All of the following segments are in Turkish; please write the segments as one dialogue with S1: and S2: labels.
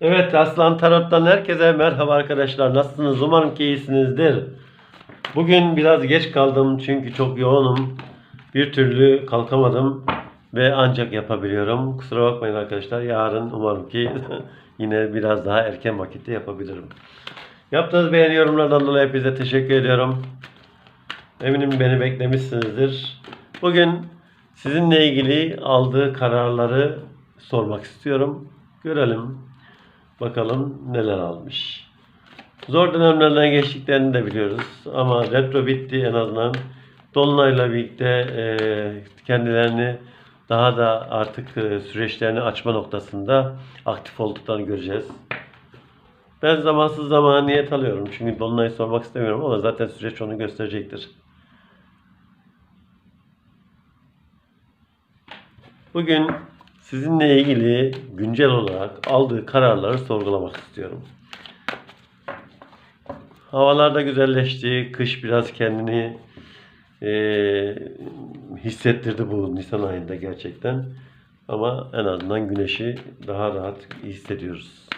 S1: Evet Aslan Tarot'tan herkese merhaba arkadaşlar. Nasılsınız? Umarım ki iyisinizdir. Bugün biraz geç kaldım çünkü çok yoğunum. Bir türlü kalkamadım ve ancak yapabiliyorum. Kusura bakmayın arkadaşlar. Yarın umarım ki yine biraz daha erken vakitte yapabilirim. Yaptığınız beğeni yorumlardan dolayı hepinize teşekkür ediyorum. Eminim beni beklemişsinizdir. Bugün sizinle ilgili aldığı kararları sormak istiyorum. Görelim. Bakalım neler almış. Zor dönemlerden geçtiklerini de biliyoruz. Ama retro bitti en azından. Dolunay'la birlikte e, kendilerini daha da artık e, süreçlerini açma noktasında aktif olduklarını göreceğiz. Ben zamansız zamana niyet alıyorum. Çünkü Dolunay'ı sormak istemiyorum ama zaten süreç onu gösterecektir. Bugün sizinle ilgili güncel olarak aldığı kararları sorgulamak istiyorum. Havalar da güzelleşti. Kış biraz kendini eee, hissettirdi bu Nisan ayında gerçekten. Ama en azından güneşi daha rahat hissediyoruz.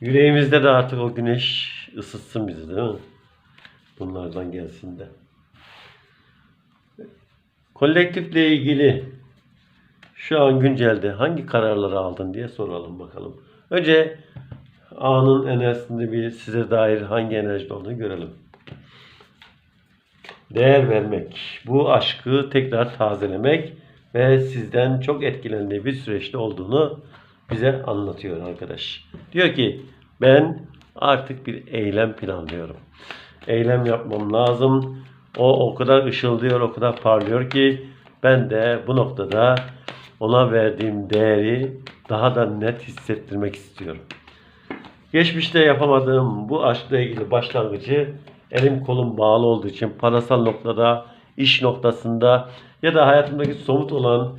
S1: Yüreğimizde de artık o güneş ısıtsın bizi değil mi? Bunlardan gelsin de. Kolektifle ilgili şu an güncelde hangi kararları aldın diye soralım bakalım. Önce anın enerjisinde bir size dair hangi enerjide olduğunu görelim. Değer vermek, bu aşkı tekrar tazelemek ve sizden çok etkilendiği bir süreçte olduğunu bize anlatıyor arkadaş. Diyor ki ben artık bir eylem planlıyorum. Eylem yapmam lazım. O o kadar ışıldıyor, o kadar parlıyor ki ben de bu noktada ona verdiğim değeri daha da net hissettirmek istiyorum. Geçmişte yapamadığım bu aşkla ilgili başlangıcı elim kolum bağlı olduğu için parasal noktada, iş noktasında ya da hayatımdaki somut olan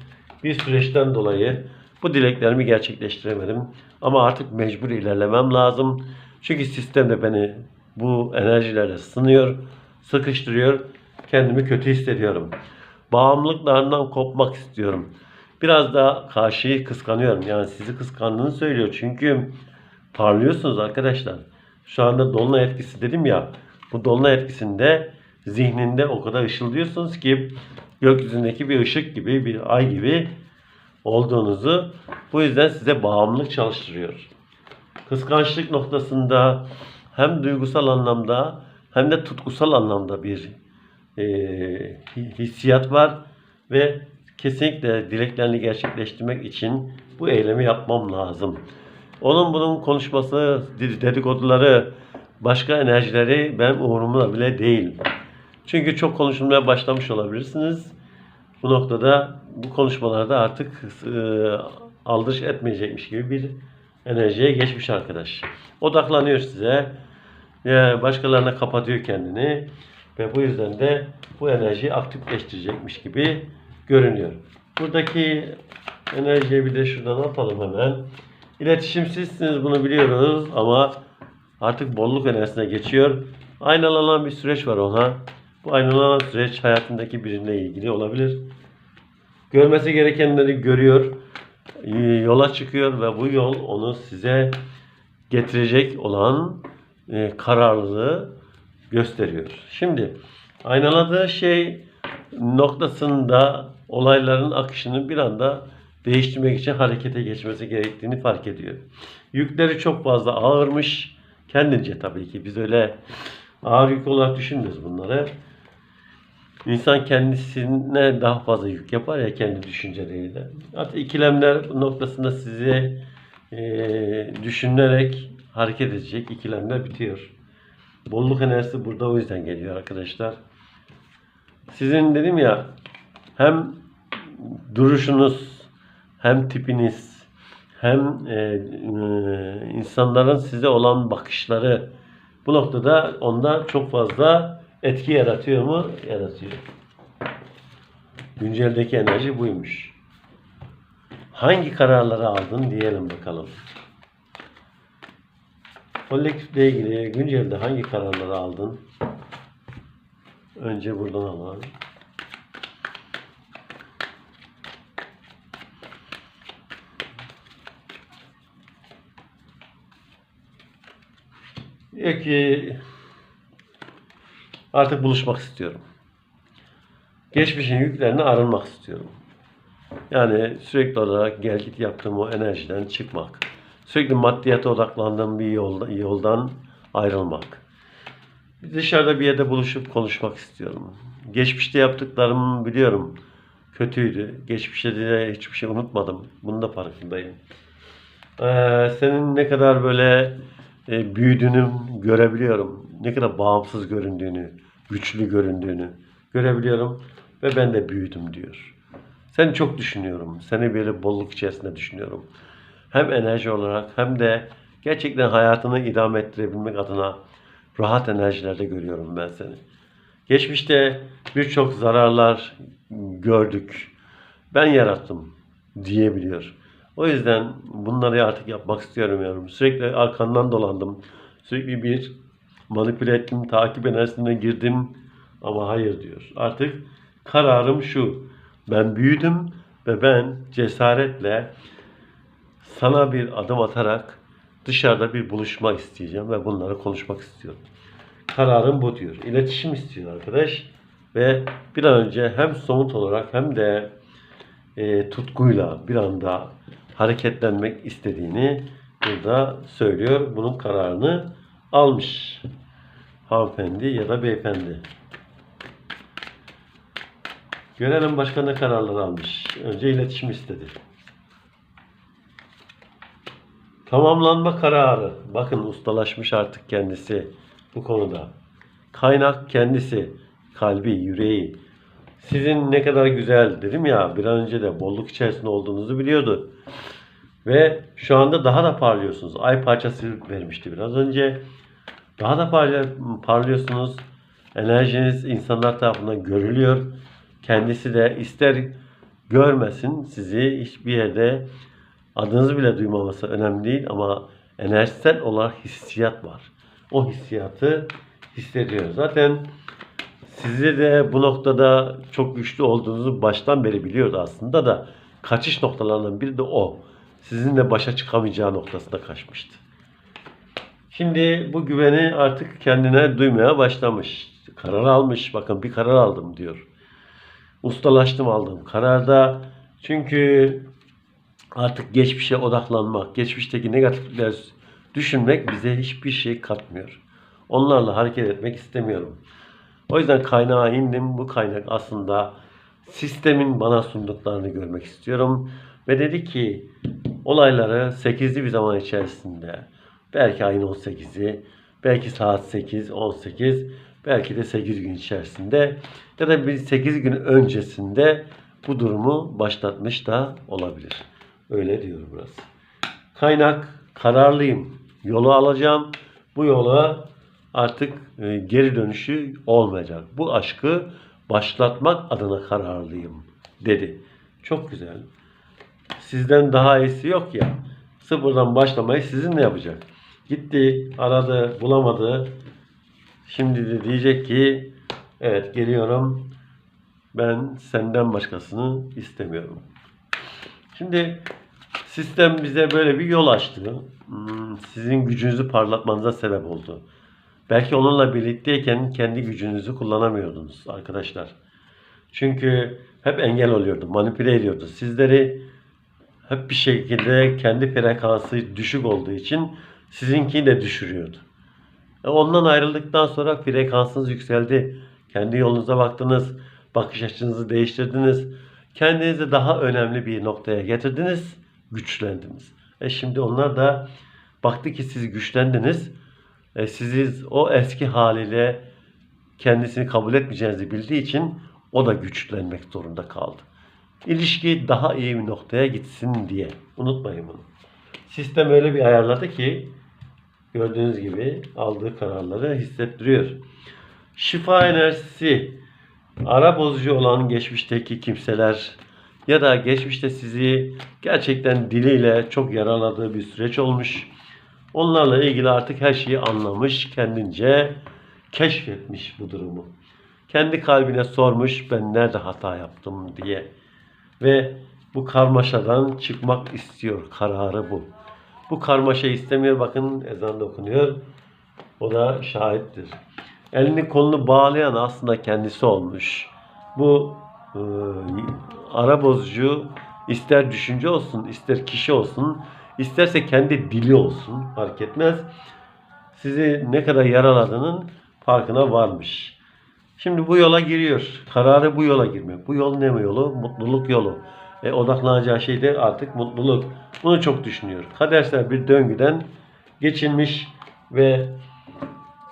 S1: bir süreçten dolayı bu dileklerimi gerçekleştiremedim. Ama artık mecbur ilerlemem lazım. Çünkü sistem de beni bu enerjilerle sınıyor, sıkıştırıyor. Kendimi kötü hissediyorum. Bağımlılıklarından kopmak istiyorum. Biraz da karşıyı kıskanıyorum. Yani sizi kıskandığını söylüyor. Çünkü parlıyorsunuz arkadaşlar. Şu anda dolunay etkisi dedim ya. Bu dolunay etkisinde zihninde o kadar ışıldıyorsunuz ki gökyüzündeki bir ışık gibi, bir ay gibi olduğunuzu bu yüzden size bağımlılık çalıştırıyor. Kıskançlık noktasında hem duygusal anlamda hem de tutkusal anlamda bir e, hissiyat var ve kesinlikle dileklerini gerçekleştirmek için bu eylemi yapmam lazım. Onun bunun konuşması, dedikoduları, başka enerjileri ben umurumda bile değil. Çünkü çok konuşulmaya başlamış olabilirsiniz. Bu noktada bu konuşmalarda artık e, aldırış etmeyecekmiş gibi bir enerjiye geçmiş arkadaş. Odaklanıyor size. E, başkalarına kapatıyor kendini. Ve bu yüzden de bu enerjiyi aktifleştirecekmiş gibi görünüyor. Buradaki enerjiyi bir de şuradan atalım hemen. İletişimsizsiniz bunu biliyoruz ama artık bolluk enerjisine geçiyor. Aynalanan bir süreç var ona. Bu aynalanan süreç hayatındaki birine ilgili olabilir. Görmesi gerekenleri görüyor. Yola çıkıyor ve bu yol onu size getirecek olan e, kararlılığı gösteriyor. Şimdi aynaladığı şey noktasında olayların akışını bir anda değiştirmek için harekete geçmesi gerektiğini fark ediyor. Yükleri çok fazla ağırmış. Kendince tabii ki biz öyle ağır yük olarak düşünmüyoruz bunları. İnsan kendisine daha fazla yük yapar ya kendi düşünceleriyle. Hatta ikilemler noktasında sizi e, düşünerek hareket edecek ikilemler bitiyor. Bolluk enerjisi burada o yüzden geliyor arkadaşlar. Sizin dedim ya hem duruşunuz hem tipiniz hem e, e, insanların size olan bakışları bu noktada onda çok fazla etki yaratıyor mu? Yaratıyor. Günceldeki enerji buymuş. Hangi kararları aldın diyelim bakalım. Kolektifle ilgili güncelde hangi kararları aldın? Önce buradan alalım. Diyor ki artık buluşmak istiyorum. Geçmişin yüklerini arınmak istiyorum. Yani sürekli olarak gelgit yaptığım o enerjiden çıkmak. Sürekli maddiyata odaklandığım bir yolda, yoldan ayrılmak. Dışarıda bir yerde buluşup konuşmak istiyorum. Geçmişte yaptıklarımı biliyorum. Kötüydü. Geçmişte de hiçbir şey unutmadım. Bunun da farkındayım. Ee, senin ne kadar böyle e, büyüdüğünü görebiliyorum. Ne kadar bağımsız göründüğünü, güçlü göründüğünü görebiliyorum. Ve ben de büyüdüm diyor. Seni çok düşünüyorum. Seni böyle bolluk içerisinde düşünüyorum. Hem enerji olarak hem de gerçekten hayatını idame ettirebilmek adına rahat enerjilerde görüyorum ben seni. Geçmişte birçok zararlar gördük. Ben yarattım diyebiliyor. O yüzden bunları artık yapmak istiyorum yavrum. Sürekli arkandan dolandım. Sürekli bir manipüle ettim, takip enerjisine girdim. Ama hayır diyor. Artık kararım şu. Ben büyüdüm ve ben cesaretle sana bir adım atarak dışarıda bir buluşma isteyeceğim ve bunları konuşmak istiyorum. Kararım bu diyor. İletişim istiyor arkadaş. Ve bir an önce hem somut olarak hem de e, tutkuyla bir anda hareketlenmek istediğini burada söylüyor. Bunun kararını almış hanımefendi ya da beyefendi. Görelim başka ne kararlar almış. Önce iletişim istedi. Tamamlanma kararı. Bakın ustalaşmış artık kendisi bu konuda. Kaynak kendisi. Kalbi, yüreği. Sizin ne kadar güzel dedim ya bir an önce de bolluk içerisinde olduğunuzu biliyordu. Ve şu anda daha da parlıyorsunuz. Ay parçası vermişti biraz önce. Daha da parla- parlıyorsunuz. Enerjiniz insanlar tarafından görülüyor. Kendisi de ister görmesin sizi hiçbir yerde adınızı bile duymaması önemli değil ama enerjisel olarak hissiyat var. O hissiyatı hissediyor. Zaten sizi de bu noktada çok güçlü olduğunuzu baştan beri biliyordu aslında da kaçış noktalarından biri de o. Sizinle başa çıkamayacağı noktasında kaçmıştı. Şimdi bu güveni artık kendine duymaya başlamış. Karar almış. Bakın bir karar aldım diyor. Ustalaştım aldığım kararda. Çünkü artık geçmişe odaklanmak, geçmişteki negatiflikler düşünmek bize hiçbir şey katmıyor. Onlarla hareket etmek istemiyorum. O yüzden kaynağa indim. Bu kaynak aslında sistemin bana sunduklarını görmek istiyorum. Ve dedi ki olayları 8'li bir zaman içerisinde belki ayın 18'i, belki saat 8, 18, belki de 8 gün içerisinde ya da bir 8 gün öncesinde bu durumu başlatmış da olabilir. Öyle diyor burası. Kaynak kararlıyım. Yolu alacağım. Bu yola artık e, geri dönüşü olmayacak. Bu aşkı başlatmak adına kararlıyım dedi. Çok güzel. Sizden daha iyisi yok ya. Sıfırdan başlamayı sizinle yapacak. Gitti, aradı, bulamadı. Şimdi de diyecek ki evet geliyorum. Ben senden başkasını istemiyorum. Şimdi sistem bize böyle bir yol açtı. Hmm, Sizin gücünüzü parlatmanıza sebep oldu. Belki onunla birlikteyken kendi gücünüzü kullanamıyordunuz arkadaşlar. Çünkü hep engel oluyordu, manipüle ediyordu. Sizleri hep bir şekilde kendi frekansı düşük olduğu için sizinkini de düşürüyordu. E Ondan ayrıldıktan sonra frekansınız yükseldi. Kendi yolunuza baktınız, bakış açınızı değiştirdiniz. Kendinizi daha önemli bir noktaya getirdiniz, güçlendiniz. E şimdi onlar da baktı ki siz güçlendiniz. E sizi o eski haliyle kendisini kabul etmeyeceğinizi bildiği için o da güçlenmek zorunda kaldı. İlişki daha iyi bir noktaya gitsin diye. Unutmayın bunu. Sistem öyle bir ayarladı ki gördüğünüz gibi aldığı kararları hissettiriyor. Şifa enerjisi ara bozucu olan geçmişteki kimseler ya da geçmişte sizi gerçekten diliyle çok yaraladığı bir süreç olmuş. Onlarla ilgili artık her şeyi anlamış, kendince keşfetmiş bu durumu. Kendi kalbine sormuş ben nerede hata yaptım diye. Ve bu karmaşadan çıkmak istiyor. Kararı bu. Bu karmaşa istemiyor. Bakın ezan da okunuyor. O da şahittir. Elini kolunu bağlayan aslında kendisi olmuş. Bu e, ara bozucu ister düşünce olsun, ister kişi olsun, isterse kendi dili olsun fark etmez. Sizi ne kadar yaraladığının farkına varmış. Şimdi bu yola giriyor. Kararı bu yola girmek. Bu yol ne yolu? Mutluluk yolu. E, odaklanacağı şey de artık mutluluk. Bunu çok düşünüyor. Kadersel bir döngüden geçilmiş ve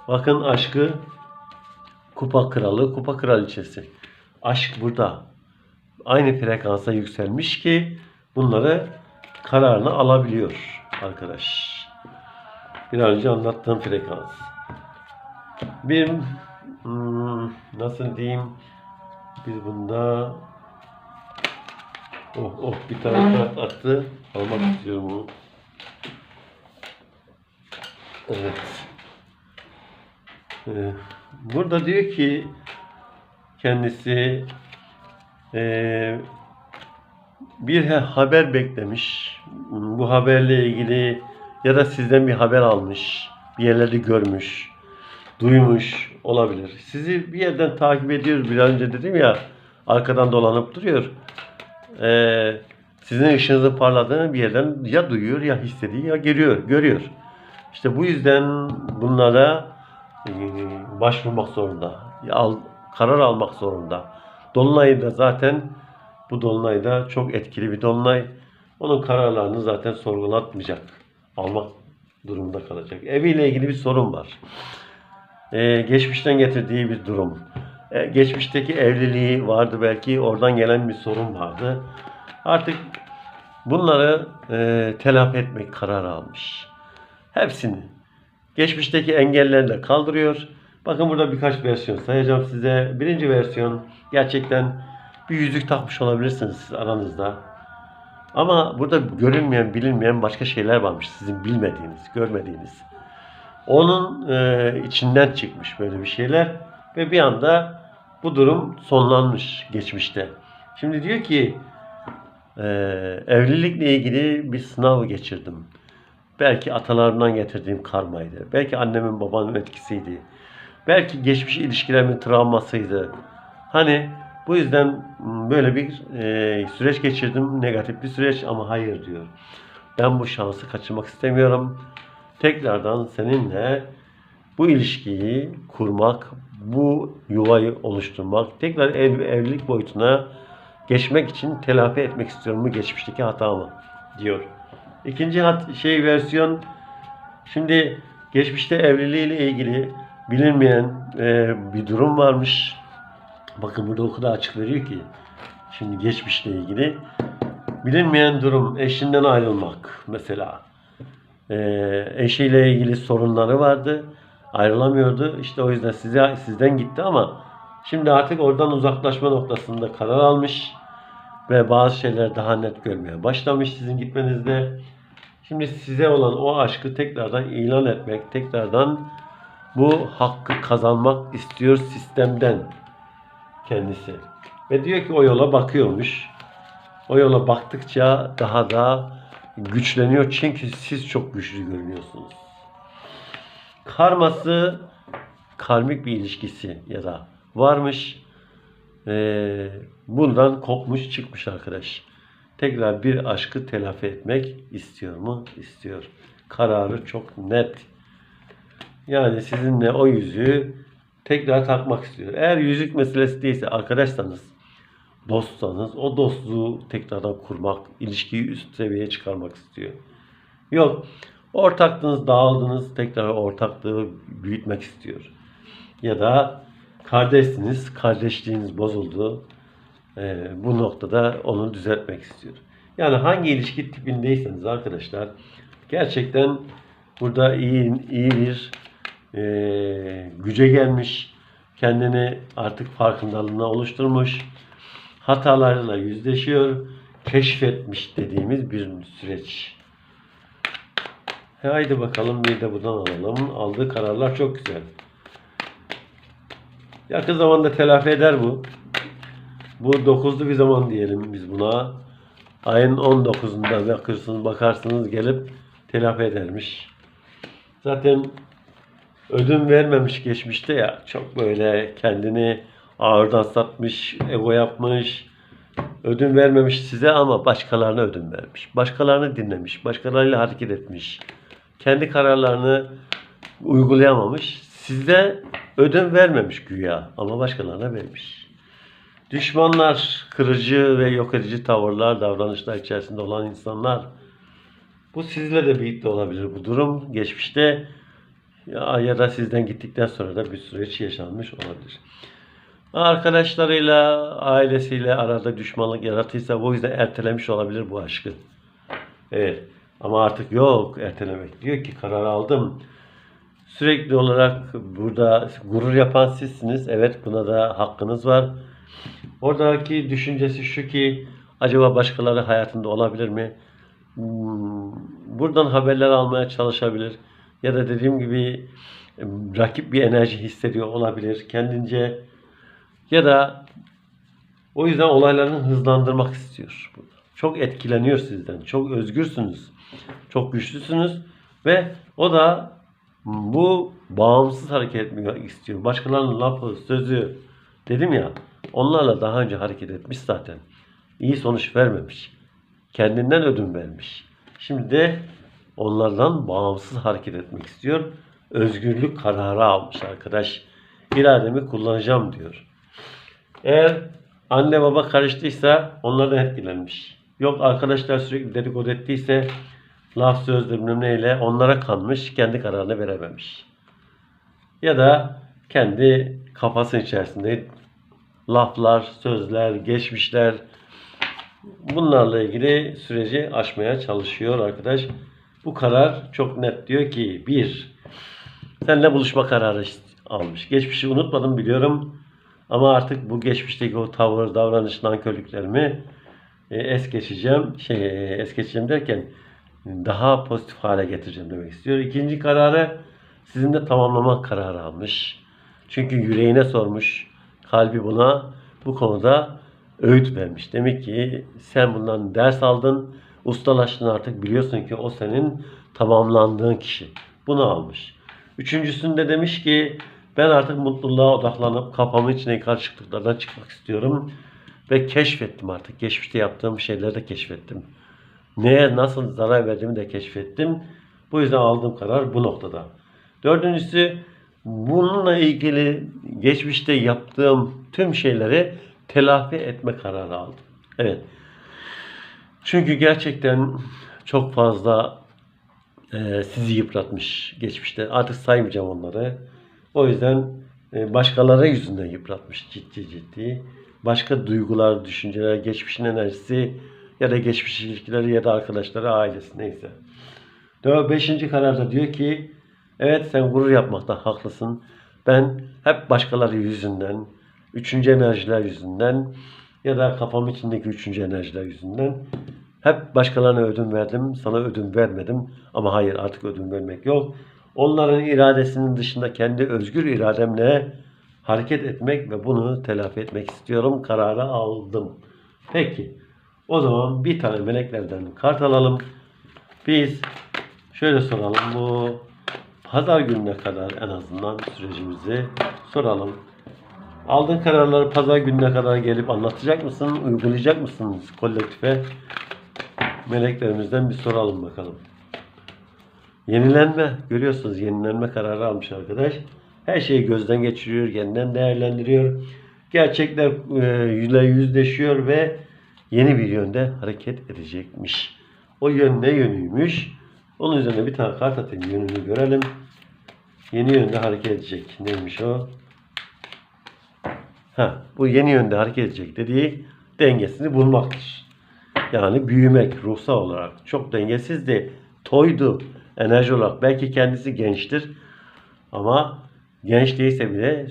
S1: bakın aşkı kupa kralı, kupa kraliçesi. Aşk burada. Aynı frekansa yükselmiş ki bunları kararını alabiliyor arkadaş. Bir önce anlattığım frekans. Bir hmm, nasıl diyeyim biz bunda oh oh bir tane kart attı. Almak istiyorum bunu. Evet. Ee, burada diyor ki kendisi ee, bir haber beklemiş. Bu haberle ilgili ya da sizden bir haber almış. Bir yerlerde görmüş. Duymuş olabilir. Sizi bir yerden takip ediyor. Biraz önce dedim ya arkadan dolanıp duruyor. Ee, sizin ışığınızın parladığını bir yerden ya duyuyor ya hissediyor ya görüyor. görüyor. İşte bu yüzden bunlara e, başvurmak zorunda. Al, karar almak zorunda. Dolunay da zaten bu dolunay da çok etkili bir dolunay. Onun kararlarını zaten sorgulatmayacak. Almak durumunda kalacak. Eviyle ilgili bir sorun var. Ee, geçmişten getirdiği bir durum. Ee, geçmişteki evliliği vardı belki. Oradan gelen bir sorun vardı. Artık bunları e, telafi etmek kararı almış. Hepsini. Geçmişteki engelleri de kaldırıyor. Bakın burada birkaç versiyon sayacağım size. Birinci versiyon gerçekten bir yüzük takmış olabilirsiniz siz aranızda. Ama burada görünmeyen, bilinmeyen başka şeyler varmış. Sizin bilmediğiniz, görmediğiniz. Onun e, içinden çıkmış böyle bir şeyler. Ve bir anda bu durum sonlanmış geçmişte. Şimdi diyor ki e, evlilikle ilgili bir sınav geçirdim. Belki atalarımdan getirdiğim karmaydı. Belki annemin babamın etkisiydi. Belki geçmiş ilişkilerimin travmasıydı. Hani bu yüzden m, böyle bir e, süreç geçirdim. Negatif bir süreç ama hayır diyor. Ben bu şansı kaçırmak istemiyorum. Tekrardan seninle bu ilişkiyi kurmak, bu yuvayı oluşturmak, tekrar ev, evlilik boyutuna geçmek için telafi etmek istiyorum bu geçmişteki hatamı diyor. İkinci hat, şey versiyon şimdi geçmişte evliliğiyle ilgili bilinmeyen e, bir durum varmış. Bakın burada o kadar açık veriyor ki şimdi geçmişle ilgili bilinmeyen durum eşinden ayrılmak mesela. E, eşiyle ilgili sorunları vardı. Ayrılamıyordu. İşte o yüzden size sizden gitti ama şimdi artık oradan uzaklaşma noktasında karar almış ve bazı şeyler daha net görmeye başlamış sizin gitmenizde. Şimdi size olan o aşkı tekrardan ilan etmek, tekrardan bu hakkı kazanmak istiyor sistemden kendisi. Ve diyor ki o yola bakıyormuş. O yola baktıkça daha da güçleniyor çünkü siz çok güçlü görünüyorsunuz. Karması karmik bir ilişkisi ya da varmış. Ee, bundan kopmuş çıkmış arkadaş. Tekrar bir aşkı telafi etmek istiyor mu? İstiyor. Kararı çok net. Yani sizinle o yüzüğü tekrar takmak istiyor. Eğer yüzük meselesi değilse arkadaşsanız, dostsanız o dostluğu tekrardan kurmak, ilişkiyi üst seviyeye çıkarmak istiyor. Yok. Ortaklığınız dağıldınız, tekrar ortaklığı büyütmek istiyor. Ya da kardeşsiniz, kardeşliğiniz bozuldu. Ee, bu noktada onu düzeltmek istiyor. Yani hangi ilişki tipindeyseniz arkadaşlar gerçekten burada iyi iyi bir e, güce gelmiş. Kendini artık farkındalığına oluşturmuş. Hatalarıyla yüzleşiyor. Keşfetmiş dediğimiz bir süreç. Haydi bakalım bir de buradan alalım. Aldığı kararlar çok güzel. Yakın zamanda telafi eder bu. Bu dokuzlu bir zaman diyelim biz buna. Ayın 19'unda bakarsınız, bakarsınız gelip telafi edermiş. Zaten ödün vermemiş geçmişte ya. Çok böyle kendini ağırdan satmış, ego yapmış. Ödün vermemiş size ama başkalarına ödün vermiş. Başkalarını dinlemiş, başkalarıyla hareket etmiş. Kendi kararlarını uygulayamamış. Size ödün vermemiş güya ama başkalarına vermiş. Düşmanlar, kırıcı ve yok edici tavırlar, davranışlar içerisinde olan insanlar. Bu sizle de birlikte olabilir bu durum. Geçmişte ya, ya da sizden gittikten sonra da bir süreç yaşanmış olabilir. Arkadaşlarıyla, ailesiyle arada düşmanlık yarattıysa bu yüzden ertelemiş olabilir bu aşkı. Evet. Ama artık yok ertelemek. Diyor ki karar aldım. Sürekli olarak burada gurur yapan sizsiniz. Evet buna da hakkınız var. Oradaki düşüncesi şu ki acaba başkaları hayatında olabilir mi? Hmm, Buradan haberler almaya çalışabilir. Ya da dediğim gibi rakip bir enerji hissediyor olabilir. Kendince ya da o yüzden olaylarını hızlandırmak istiyor. Çok etkileniyor sizden. Çok özgürsünüz. Çok güçlüsünüz. Ve o da bu bağımsız hareket etmek istiyor. Başkalarının lafı, sözü dedim ya onlarla daha önce hareket etmiş zaten. İyi sonuç vermemiş. Kendinden ödün vermiş. Şimdi de onlardan bağımsız hareket etmek istiyor. Özgürlük kararı almış arkadaş. İrademi kullanacağım diyor. Eğer anne baba karıştıysa onlardan etkilenmiş. Yok arkadaşlar sürekli dedikodu ettiyse laf söz bilmem neyle onlara kanmış, kendi kararını verememiş. Ya da kendi kafasının içerisinde laflar, sözler, geçmişler bunlarla ilgili süreci aşmaya çalışıyor arkadaş. Bu karar çok net diyor ki bir, seninle buluşma kararı almış. Geçmişi unutmadım biliyorum. Ama artık bu geçmişteki o tavır, davranış, nankörlüklerimi e, es geçeceğim. Şey, e, es geçeceğim derken daha pozitif hale getireceğim demek istiyor. İkinci kararı sizinle tamamlama kararı almış. Çünkü yüreğine sormuş. Kalbi buna bu konuda öğüt vermiş. Demek ki sen bundan ders aldın, ustalaştın artık biliyorsun ki o senin tamamlandığın kişi. Bunu almış. Üçüncüsünde demiş ki ben artık mutluluğa odaklanıp kafamın içindeki karışıklıklardan çıkmak istiyorum. Ve keşfettim artık. Geçmişte yaptığım şeyleri de keşfettim. Neye nasıl zarar verdiğimi de keşfettim. Bu yüzden aldığım karar bu noktada. Dördüncüsü bununla ilgili geçmişte yaptığım tüm şeyleri telafi etme kararı aldım. Evet. Çünkü gerçekten çok fazla e, sizi yıpratmış geçmişte. Artık saymayacağım onları. O yüzden e, başkaları yüzünden yıpratmış ciddi ciddi. Başka duygular, düşünceler, geçmişin enerjisi ya da geçmiş ilişkileri ya da arkadaşları, ailesi neyse. Beşinci kararda diyor ki evet sen gurur yapmakta haklısın. Ben hep başkaları yüzünden, üçüncü enerjiler yüzünden ya da kafam içindeki üçüncü enerjiler yüzünden hep başkalarına ödün verdim, sana ödün vermedim. Ama hayır artık ödün vermek yok. Onların iradesinin dışında kendi özgür irademle hareket etmek ve bunu telafi etmek istiyorum. Kararı aldım. Peki. O zaman bir tane meleklerden kart alalım. Biz şöyle soralım. Bu pazar gününe kadar en azından sürecimizi soralım. Aldığın kararları pazar gününe kadar gelip anlatacak mısın? Uygulayacak mısınız kolektife? Meleklerimizden bir soralım bakalım. Yenilenme. Görüyorsunuz yenilenme kararı almış arkadaş. Her şeyi gözden geçiriyor, yeniden değerlendiriyor. Gerçekler e, yüzle yüzleşiyor ve yeni bir yönde hareket edecekmiş. O yön ne yönüymüş? Onun üzerine bir tane kart atayım yönünü görelim. Yeni yönde hareket edecek. Neymiş o? Ha, bu yeni yönde hareket edecek dediği dengesini bulmaktır. Yani büyümek ruhsal olarak çok dengesizdi. Toydu enerji olarak. Belki kendisi gençtir ama genç değilse bile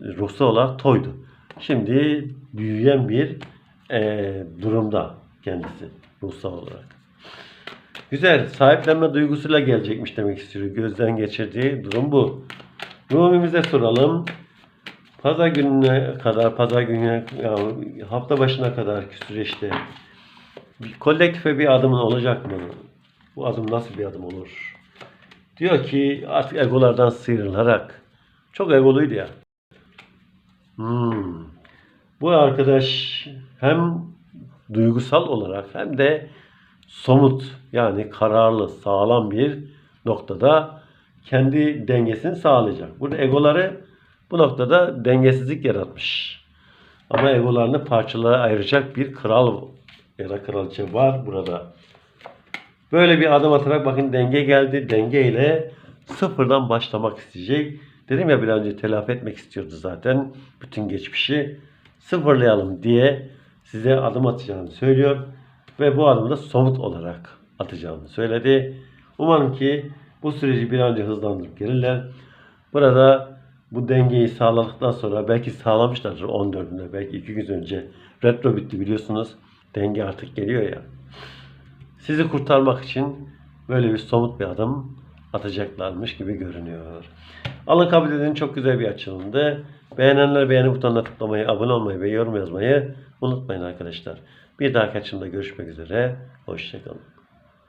S1: ruhsal olarak toydu. Şimdi büyüyen bir eee, durumda kendisi ruhsal olarak. Güzel. Sahiplenme duygusuyla gelecekmiş demek istiyor. Gözden geçirdiği durum bu. Rumimize soralım. Pazar gününe kadar, pazar gününe, yani hafta başına kadar süreçte bir kolektife bir adımın olacak mı? Bu adım nasıl bir adım olur? Diyor ki artık egolardan sıyrılarak çok egoluydu ya. Hmm. Bu arkadaş hem duygusal olarak hem de somut yani kararlı, sağlam bir noktada kendi dengesini sağlayacak. Burada egoları bu noktada dengesizlik yaratmış. Ama egolarını parçalara ayıracak bir kral ya da kraliçe var burada. Böyle bir adım atarak bakın denge geldi. Denge ile sıfırdan başlamak isteyecek. Dedim ya bir önce telafi etmek istiyordu zaten. Bütün geçmişi sıfırlayalım diye size adım atacağını söylüyor. Ve bu adımı da somut olarak atacağını söyledi. Umarım ki bu süreci bir an önce hızlandırıp gelirler. Burada bu dengeyi sağladıktan sonra belki sağlamışlardır 14'ünde belki 2 gün önce retro bitti biliyorsunuz. Denge artık geliyor ya. Sizi kurtarmak için böyle bir somut bir adım atacaklarmış gibi görünüyor. Alın kabul edin çok güzel bir açılımdı. Beğenenler beğeni butonuna tıklamayı, abone olmayı ve yorum yazmayı unutmayın arkadaşlar. Bir dahaki açılımda görüşmek üzere. Hoşçakalın.